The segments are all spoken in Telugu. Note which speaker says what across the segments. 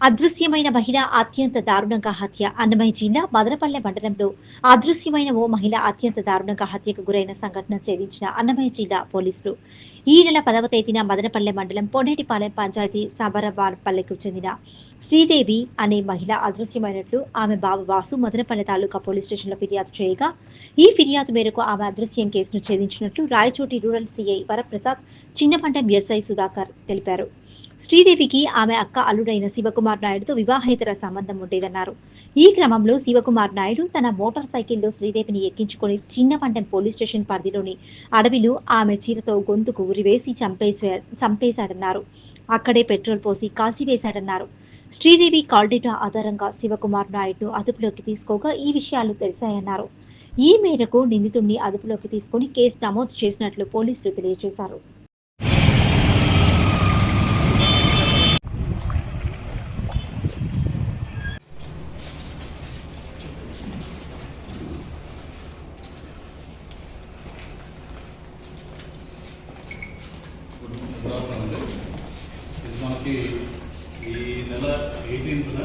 Speaker 1: అదృశ్యమైన మహిళ అత్యంత దారుణంగా హత్య. అన్నమయ్య జిల్లా మదనపల్లె మండలంలో అదృశ్యమైన ఓ మహిళ అత్యంత దారుణంగా హత్యకు గురైన సంఘటన ఛేదించిన అన్నమయ్య జిల్లా పోలీసులు. ఈ నెల పదవ తేదీన మదనపల్లె మండలం పొన్నేటిపాలెం పంచాయతీ సబరవారపల్లెకు చెందిన శ్రీదేవి అనే మహిళ అదృశ్యమైనట్లు ఆమె బాబు వాసు మదనపల్లె తాలూకా పోలీస్ స్టేషన్లో ఫిర్యాదు చేయగా ఈ ఫిర్యాదు మేరకు ఆమె అదృశ్యం కేసును ఛేదించినట్లు రాయచోటి రూరల్ సిఐ వరప్రసాద్ చిన్నపంటం ఎస్ఐ సుధాకర్ తెలిపారు. శ్రీదేవికి ఆమె అక్క అల్లుడైన శివకుమార్ నాయుడుతో వివాహేతర సంబంధం ఉండేదన్నారు. ఈ క్రమంలో శివకుమార్ నాయుడు తన మోటార్ సైకిల్లో శ్రీదేవిని ఎక్కించుకొని చిన్నపంటెం పోలీస్ స్టేషన్ పరిధిలోని అడవిలో ఆమె చీరతో గొంతుకు ఉరివేసి చంపేసే చంపేశాడన్నారు. అక్కడే పెట్రోల్ పోసి కాల్చివేశాడన్నారు శ్రీదేవి కాల్ డేటా ఆధారంగా శివకుమార్ నాయుడును అదుపులోకి తీసుకోగా ఈ విషయాలు తెలిసాయన్నారు. ఈ మేరకు నిందితుడిని అదుపులోకి తీసుకొని కేసు నమోదు చేసినట్లు పోలీసులు తెలియజేశారు.
Speaker 2: అండి ఇది మనకి ఈ నెల ఎయిటీన్త్న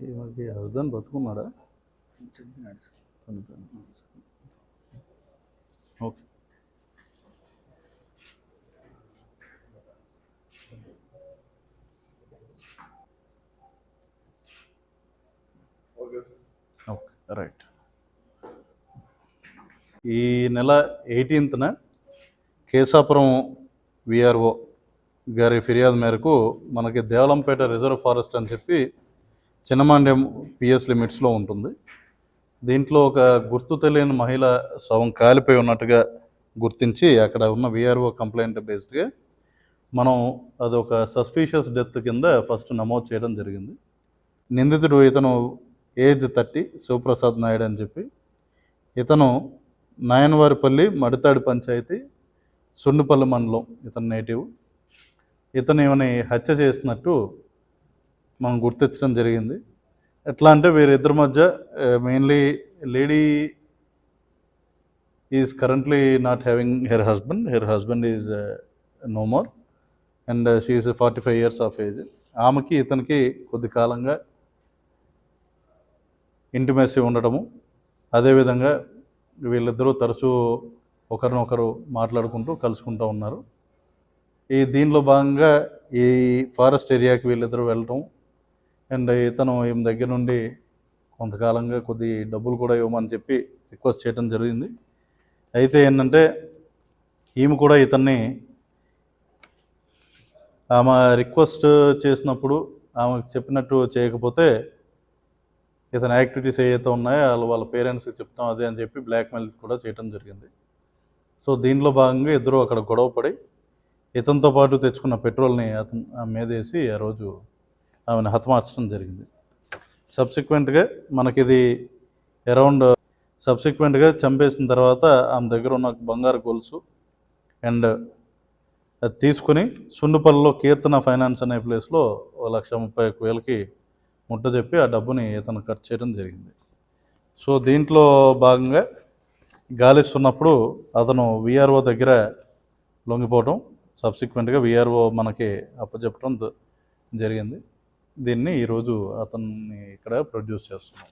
Speaker 2: మనకి హస్బెండ్ బతుకున్నాడా చనిపోయాడు. ఓకే. Okay right. ఈ నెల ఎయిటీన్త్న కేశాపురం విఆర్ఓ గారి ఫిర్యాదు మేరకు మనకి దేవలంపేట రిజర్వ్ ఫారెస్ట్ అని చెప్పి చిన్నమాండ్యం పిఎస్ లిమిట్స్లో ఉంటుంది. దీంట్లో ఒక గుర్తు తెలియని మహిళ శవం కాలిపోయి ఉన్నట్టుగా గుర్తించి అక్కడ ఉన్న విఆర్ఓ కంప్లైంట్ బేస్డ్గా మనం అదొక సస్పీషియస్ డెత్ కింద ఫస్ట్ నమోదు చేయడం జరిగింది. నిందితుడు ఇతను ఏజ్ థర్టీ శివప్రసాద్ నాయుడు అని చెప్పి. ఇతను నాయనవారిపల్లి మడితాడు పంచాయతీ సుండుపల్లి మండలం ఇతను నేటివ్. ఇతను ఏమని హత్య చేసినట్టు మనం గుర్తించడం జరిగింది. ఎట్లా అంటే వీరిద్దరి మధ్య mainly lady is currently not having her husband her husband is no more and she is forty five years of age ఆమెకి ఇతనికి కొద్ది కాలంగా ఇంటిమేసి ఉండటము. అదేవిధంగా వీళ్ళిద్దరూ తరచూ ఒకరినొకరు మాట్లాడుకుంటూ కలుసుకుంటూ ఉన్నారు. ఈ దీనిలో భాగంగా ఈ ఫారెస్ట్ ఏరియాకి వీళ్ళిద్దరూ వెళ్ళటం అండ్ ఇతను ఈమె దగ్గర నుండి కొంతకాలంగా కొద్ది డబ్బులు కూడా ఇవ్వమని చెప్పి రిక్వెస్ట్ చేయడం జరిగింది. అయితే ఏంటంటే ఈమె కూడా ఇతన్ని ఆమె రిక్వెస్ట్ చేసినప్పుడు ఆమెకు చెప్పినట్టు చేయకపోతే ఇతని యాక్టివిటీస్ ఏవైతే ఉన్నాయో వాళ్ళు వాళ్ళ పేరెంట్స్కి చెప్తాం అదే అని చెప్పి బ్లాక్మెయిల్ కూడా చేయడం జరిగింది. సో దీనిలో భాగంగా ఇద్దరు అక్కడ గొడవ పడి ఇతనితో పాటు తెచ్చుకున్న పెట్రోల్ని అతను ఆమె ఆ రోజు ఆమెను హతమార్చడం జరిగింది. సబ్సిక్వెంట్గా మనకిది అరౌండ్ సబ్సిక్వెంట్గా చంపేసిన తర్వాత ఆమె దగ్గర ఉన్న బంగారు గొలుసు అండ్ అది తీసుకుని సుండుపల్లిలో కీర్తన ఫైనాన్స్ అనే ప్లేస్లో ఓ లక్ష ముప్పై ఒక్క వేలకి ముట్ట చెప్పి ఆ డబ్బుని ఇతను ఖర్చు చేయడం జరిగింది. సో దీంట్లో భాగంగా గాలిస్తున్నప్పుడు అతను విఆర్ఓ దగ్గర లొంగిపోవటం సబ్సిక్వెంట్గా విఆర్ఓ మనకి అప్పచెప్పడం జరిగింది. దీన్ని ఈరోజు అతన్ని ఇక్కడ ప్రొడ్యూస్ చేస్తున్నాం.